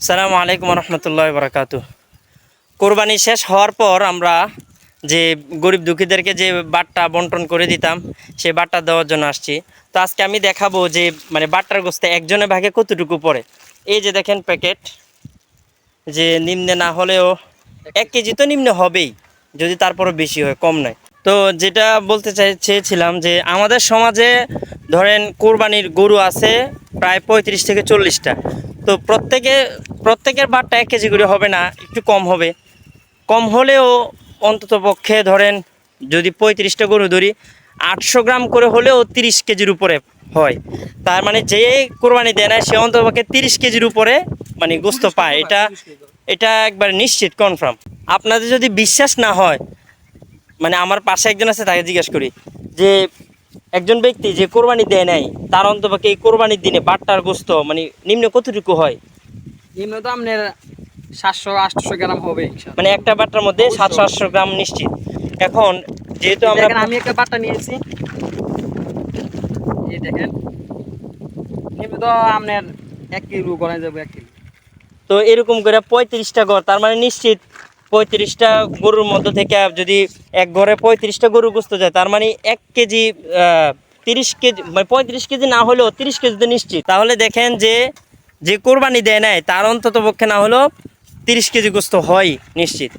সালামু আলাইকুম রহমতুল্লাহ বরকাত কোরবানি শেষ হওয়ার পর আমরা যে গরিব দুঃখীদেরকে যে বাট্টা বন্টন করে দিতাম, সেই বাট্টা দেওয়ার জন্য আসছি। তো আজকে আমি দেখাবো যে মানে বাট্টার গোস্তে একজনের ভাগে কতটুকু পড়ে। এই যে দেখেন প্যাকেট, যে নিম্নে না হলেও এক কেজি তো নিম্নে হবেই, যদি তারপরও বেশি হয়, কম নয়। তো যেটা বলতে চাই চেয়েছিলাম যে, আমাদের সমাজে ধরেন কোরবানির গরু আছে প্রায় পঁয়ত্রিশ থেকে চল্লিশটা। তো প্রত্যেকে প্রত্যেকের বারটা এক কেজি করে হবে না একটু কম হবে। কম হলেও অন্তত পক্ষে ধরেন যদি পঁয়ত্রিশটা গরু ধরি আটশো গ্রাম করে হলেও তিরিশ কেজির উপরে হয়। তার মানে যে কোরবানি দেয় না সে অন্তত পক্ষে তিরিশ কেজির উপরে মানে গোস্ত পায়। এটা এটা একবার নিশ্চিত কনফার্ম আপনাদের যদি বিশ্বাস না হয় মানে আমার পাশে একজন আছে তাকে জিজ্ঞেস করি যে একজন ব্যক্তি যে কোরবানি দেয় নাই তার অন্তপক্ষে এই কোরবানির দিনে বাট্টার গোস্ত মানে নিম্ন কতটুকু হয়? নিম্ন তো আপনার সাতশো আটশো গ্রাম হবে মানে একটা বাট্টার মধ্যে সাতশো আটশো গ্রাম নিশ্চিত। এখন যেহেতু আমরা আমি একটা বাট্টা নিয়েছি। এই দেখেন নিম্ন তো আপনার এক কিলো গড়াই যাবে এক কিলো। তো এরকম করে পঁয়ত্রিশটা ঘর তার মানে নিশ্চিত পঁয়ত্রিশটা গরুর মধ্য থেকে যদি এক ঘরে পঁয়ত্রিশটা গরু গোস্ত যায়, তার মানে এক কেজি তিরিশ কেজি মানে পঁয়ত্রিশ কেজি না হলেও তিরিশ কেজি তো নিশ্চিত, তাহলে দেখেন যে যে কোরবানি দেয় নাই, তার অন্তত পক্ষে না হলেও তিরিশ কেজি গোস্ত হয় নিশ্চিত।